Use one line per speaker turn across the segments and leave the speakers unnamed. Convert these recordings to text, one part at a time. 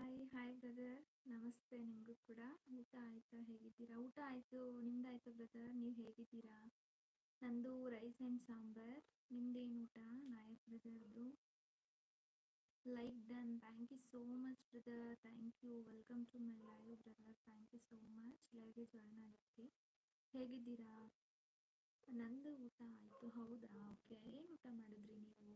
Hi hi brother ನಮಸ್ತೆ ನಿಮಗೂ ಕೂಡ. ಊಟ ಆಯಿತಾ? ಹೇಗಿದ್ದೀರಾ? ಊಟ ಆಯಿತು. ನಿಮ್ದಾಯ್ತು ಬ್ರದರ್ ನೀವು ಹೇಗಿದ್ದೀರಾ? ನಂದು ರೈಸ್ ಆ್ಯಂಡ್ ಸಾಂಬಾರ್. ನಿಮ್ದೇನು ಊಟ? Nayak ಬ್ರದರ್ದು like done thank you so much brother thank you welcome to my live brother thank you so much ಲೈವ್ಗೆ join ಆಗಿರ್ತಿ ಹೇಗಿದ್ದೀರಾ? ನಂದು ಊಟ ಆಯಿತು. ಹೌದಾ? ಓಕೆ ಏನು ಊಟ ಮಾಡಿದ್ರಿ ನೀವು?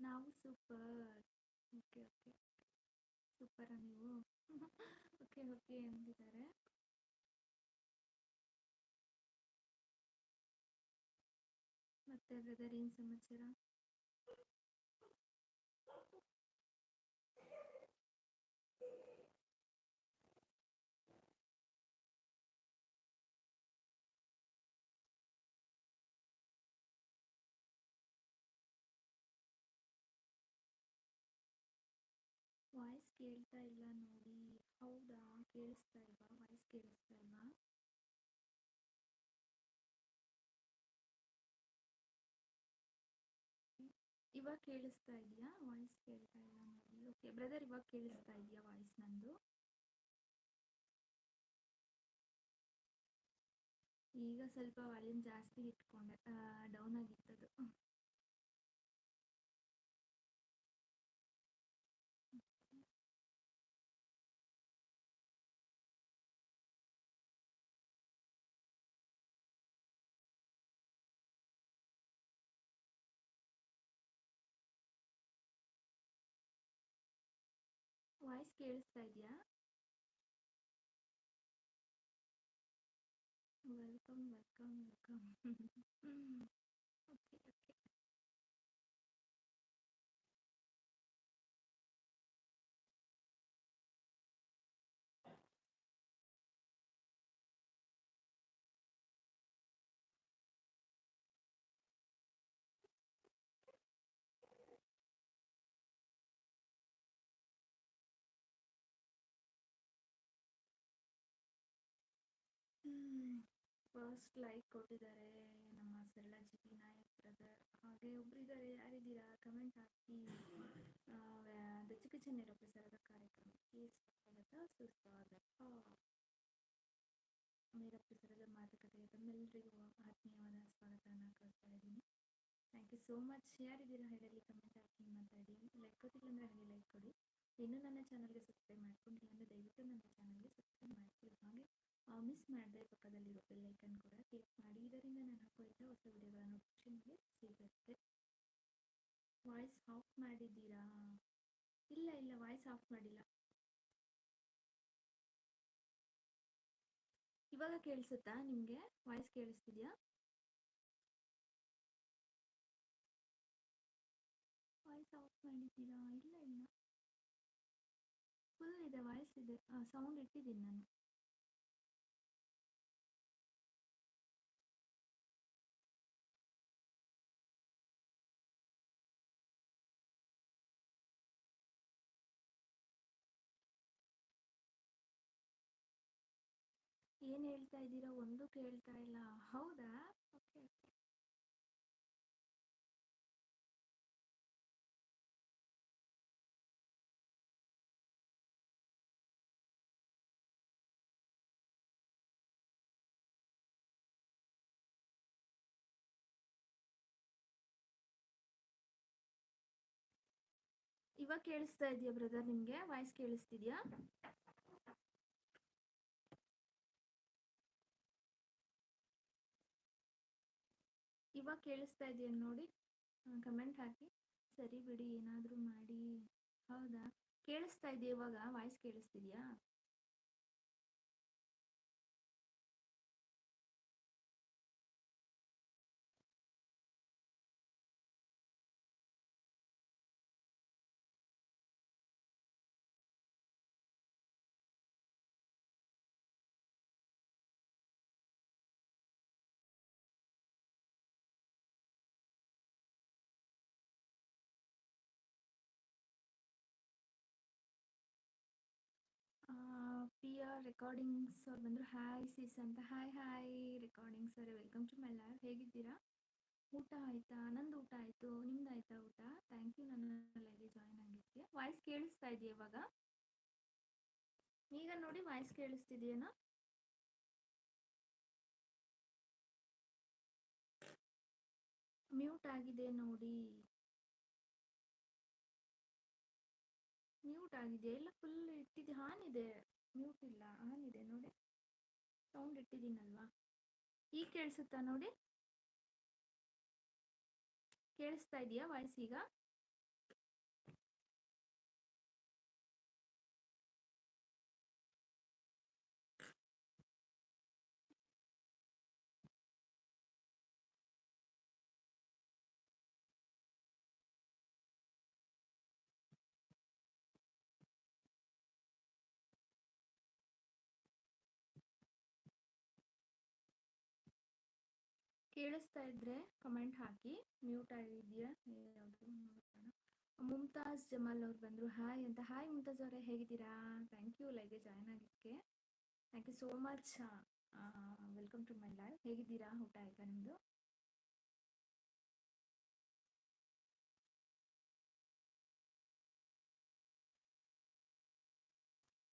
ನಾವು ಸೂಪರ್ ಓಕೆ ಓಕೆ ಸೂಪರ ನೀವು? ಓಕೆ ಓಕೆ ಎಂದಿದ್ದಾರೆ ಮತ್ತೆ ಬ್ರದರ್ ಏನು ಸಮಾಚಾರ ವಾಯ್ಸ್ ಕೇಳ್ತಾ ಇಲ್ಲ ನೋಡಿ ಹೌದಾ ಕೇಳಿಸ್ತಾ ಇಲ್ವಾ ವಾಯ್ಸ್ ಕೇಳಿಸ್ತಾ ಇಲ್ವಾ ಇವಾಗ ಕೇಳಿಸ್ತಾ ಇದೆಯಾ? ವಾಯ್ಸ್ ಕೇಳ್ತಾ ಇಲ್ಲ ನೋಡಿ. ಓಕೆ ಬ್ರದರ್ ಇವಾಗ ಕೇಳಿಸ್ತಾ ಇದೆಯಾ ವಾಯ್ಸ್ ನಂದು? ಈಗ ಸ್ವಲ್ಪ ವಾಲ್ಯೂಮ್ ಜಾಸ್ತಿ ಇಟ್ಕೊಂಡೆ ಡೌನ್ ಆಗಿತ್ತದು. ವಾಯ್ಸ್ ಕೇಳಿಸ್ತಾ ಇದೆಯಾ welcome welcome welcome okay okay first like ಕೊಟ್ಟಿದ್ದಾರೆ, ನಮ್ಮ ಸರಳ ಜಿ ಪಿ ನಾಯಕ್ ಬ್ರದರ್ ಹಾಗೆ ಒಬ್ಬರಿದ್ದಾರೆ ಯಾರಿದ್ದೀರಾ? ಕಮೆಂಟ್ ಹಾಕಿ. ದಚಕಚ ನಿರೂಪಿಸರದ ಕಾರ್ಯಕ್ರಮಕ್ಕೆ ಸ್ವಾಗತ, ಸುಸ್ವಾಗತ. ನಿರೂಪಿಸರದ ಮಾತುಕತೆಗೆ ತಮ್ಮೆಲ್ಲರಿಗೂ ಆತ್ಮೀಯವಾದ ಸ್ವಾಗತವನ್ನು ಕೊಡ್ತಾ ಇದ್ದೀನಿ. ಥ್ಯಾಂಕ್ ಯು ಸೋ ಮಚ್ ಯಾರಿದ್ದೀರಾ ಹೇಳಲಿ ಕಮೆಂಟ್ ಹಾಕಿ, ಮಾತಾಡಿ. ಲೈಕ್ ಕೊಟ್ಟಿಲ್ಲ ಅಂದರೆ ಹಾಗೆ ಲೈಕ್ ಕೊಡಿ. ಇನ್ನೂ ನನ್ನ ಚಾನಲ್ಗೆ ಸಬ್ಸ್ಕ್ರೈಬ್ ಮಾಡ್ಕೊಂಡಿಲ್ಲ ಅಂದರೆ ದಯವಿಟ್ಟು ನನ್ನ ಚಾನಲ್ಗೆ ಸಬ್ಸ್ಕ್ರೈಬ್ ಮಾಡ್ಕೊಳ್ಳಿ. ಹಾಗೆ ಮಿಸ್ ಮಾಡದೆ ಪಕ್ಕದಲ್ಲಿರೋ ಬೆಲ್ಲೈಕನ್ ಕೂಡ ಕ್ಲಿಕ್ ಮಾಡಿ. ಇದರಿಂದ ನಾನು ಹಾಕೋ ಎಲ್ಲ ಹೊಸ ಖುಷಿ ನಿಮಗೆ ಸಿಗುತ್ತೆ ವಾಯ್ಸ್ ಆಫ್ ಮಾಡಿದ್ದೀರಾ? ಇಲ್ಲ ಇಲ್ಲ ವಾಯ್ಸ್ ಆಫ್ ಮಾಡಿಲ್ಲ. ಇವಾಗ ಕೇಳಿಸುತ್ತಾ ನಿಮಗೆ? ವಾಯ್ಸ್ ಕೇಳಿಸ್ತಿದ್ಯಾ? ವಾಯ್ಸ್ ಆಫ್ ಮಾಡಿದ್ದೀರಾ? ಇಲ್ಲ ಇಲ್ಲ. ಫುಲ್ ಇದೆ ವಾಯ್ಸ್ ಇದೆ. ಸೌಂಡ್ ಇಟ್ಟಿದ್ದೀನಿ ನಾನು. ಏನು ಹೇಳ್ತಾ ಇದ್ದೀರಾ? ಒಂದು ಕೇಳ್ತಾ ಇಲ್ಲ. ಹೌದಾ? ಓಕೆ ಓಕೆ ಇವಾಗ ಕೇಳಿಸ್ತಾ ಇದೆಯಾ ಬ್ರದರ್ ನಿಮಗೆ? ವಾಯ್ಸ್ ಕೇಳಿಸ್ತಿದ್ಯಾ? ಇವಾಗ ಕೇಳಿಸ್ತಾ ಇದೆಯಾ ನೋಡಿ? ಕಮೆಂಟ್ ಹಾಕಿ. ಸರಿ ಬಿಡಿ, ಏನಾದರೂ ಮಾಡಿ. ಹೌದಾ? ಕೇಳಿಸ್ತಾ ಇದೆಯಾ ಇವಾಗ? ವಾಯ್ಸ್ ಕೇಳಿಸ್ತಿದ್ಯಾ? ಆರ್ ರೆಕಾರ್ಡಿಂಗ್ಸ್ ಅವ್ರು ಬಂದರು. ಹಾಯ್ ಸಿಸ್ ಅಂತ. Hi hi recordings sir welcome to my live ಹೇಗಿದ್ದೀರಾ? ಊಟ ಆಯ್ತಾ? ನಂದು ಊಟ ಆಯಿತು. ನಿಮ್ದು ಆಯ್ತಾ ಊಟ? ಥ್ಯಾಂಕ್ ಯು ನನ್ನ ಲೈವ್ಗೆ ಜಾಯ್ನ್ ಆಗಿದ್ದೆ. ವಾಯ್ಸ್ ಕೇಳಿಸ್ತಾ ಇದೆಯಾ ಇವಾಗ? ಈಗ ನೋಡಿ ವಾಯ್ಸ್ ಕೇಳಿಸ್ತಿದೆಯೇನಾ? ಮ್ಯೂಟ್ ಆಗಿದೆ ನೋಡಿ. ಮ್ಯೂಟ್ ಆಗಿದೆ. ಎಲ್ಲ ಫುಲ್ ಇಟ್ಟಿದೆ ಆನ್ ಇದೆ. ಮ್ಯೂಟ್ ಇಲ್ಲ ಆನ್ ಇದೆ ನೋಡಿ. ಸೌಂಡ್ ಇಟ್ಟಿದ್ದೀನಲ್ವಾ? ಈಗ ಕೇಳಿಸುತ್ತಾ ನೋಡಿ? ಕೇಳಿಸ್ತಾ ಇದೆಯಾ ವಾಯ್ಸ್ ಈಗ? ಕೇಳಿಸ್ತಾ ಇದ್ರೆ ಕಮೆಂಟ್ ಹಾಕಿ. ಮ್ಯೂಟ್ ಆಗಿದೆಯಾ ಯಾವುದು ಮುಮ್ತಾಜ್ ಜಮಾಲ್ ಅವ್ರು ಬಂದರು. ಹಾಯ್ ಅಂತ. ಹಾಯ್ ಮುಮ್ತಾಜ್ ಅವರೇ, ಹೇಗಿದ್ದೀರಾ? ಥ್ಯಾಂಕ್ ಯು ಲೈವ್ಗೆ ಜಾಯ್ನ್ ಆಗಿದ್ದಕ್ಕೆ. Thank you so much welcome to my live ಹೇಗಿದ್ದೀರಾ? ಊಟ ಆಯ್ತಾ ನಿಮ್ಮದು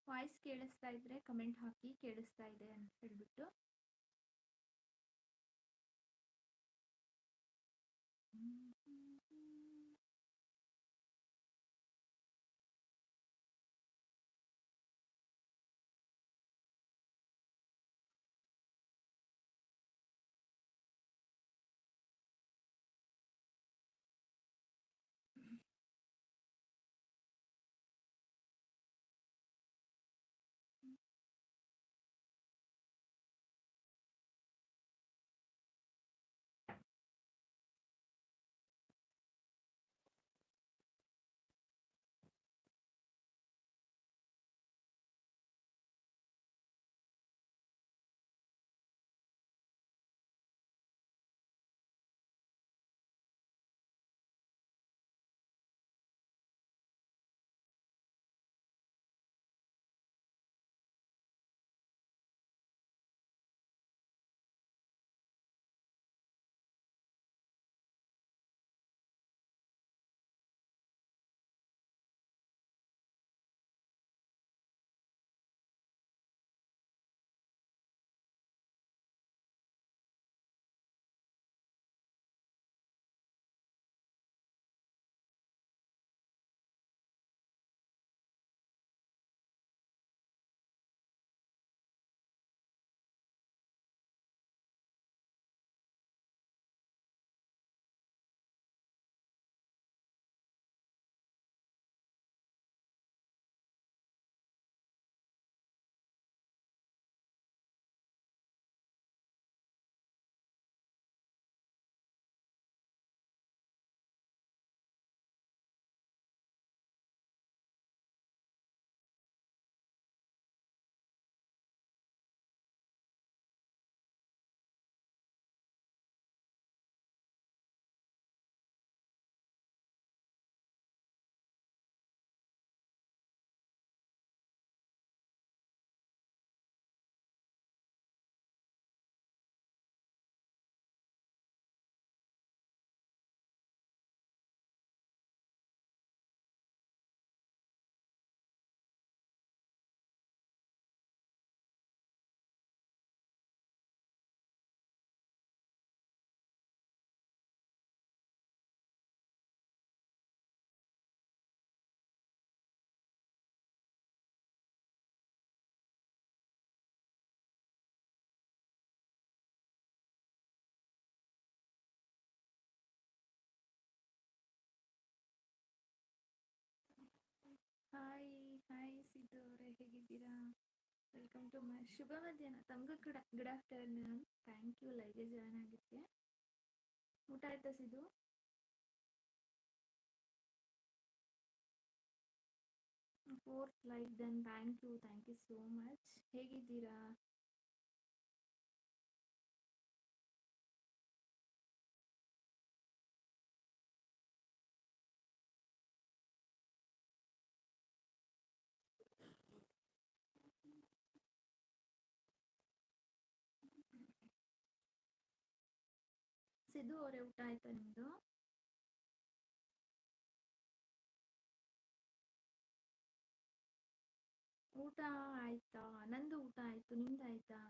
ವಾಯ್ಸ್ ಕೇಳಿಸ್ತಾ ಇದ್ರೆ ಕಮೆಂಟ್ ಹಾಕಿ ಕೇಳಿಸ್ತಾ ಇದೆ ಅಂತ ಹೇಳ್ಬಿಟ್ಟು. ಹಾಯ್ ಹಾಯ್ ಸಿದ್ದು ಅವರೇ, ಹೇಗಿದ್ದೀರಾ? ವೆಲ್ಕಮ್ ಟು ಮೈ ಶುಭ ಮಧ್ಯಾಹ್ನ. ತಮಗೂ ಕೂಡ ಗುಡ್ ಆಫ್ಟರ್ನೂನ್ ಥ್ಯಾಂಕ್ ಯು ಲೈಗೆ ಜಾಯ್ನ್ ಆಗಿದ್ದೆ. ಊಟ ಆಯ್ತಾ Siddu? Fourth like then thank you thank you so much ಹೇಗಿದ್ದೀರಾ? ಸಿದ್ದು ಅವರೇ ಊಟ ಆಯ್ತಾ ನಿಮ್ಮದು ಊಟ ಆಯ್ತಾ? ನಂದು ಊಟ ಆಯ್ತು, ನಿಮ್ದು ಆಯ್ತಾ?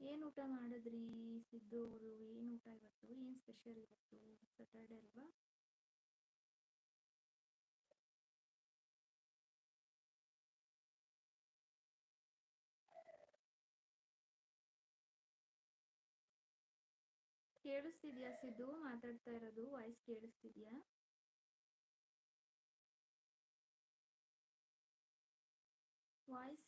ಏನು ಊಟ ಮಾಡಿದ್ರಿ ಸಿದ್ದು ಅವರು? ಏನು ಊಟ ಇವತ್ತು? ಏನ್ ಸ್ಪೆಷಲ್ ಇವತ್ತು? ಸ್ಯಾಟರ್ಡೆ ಅಲ್ವಾ? ಕೇಳಿಸ್ತಿದ್ಯಾ ಸಿದ್ದು? ಮಾತಾಡ್ತಾ ಇರೋದು ವಾಯ್ಸ್ ಕೇಳಿಸ್ತಿದ್ಯಾ? ವಾಯ್ಸ್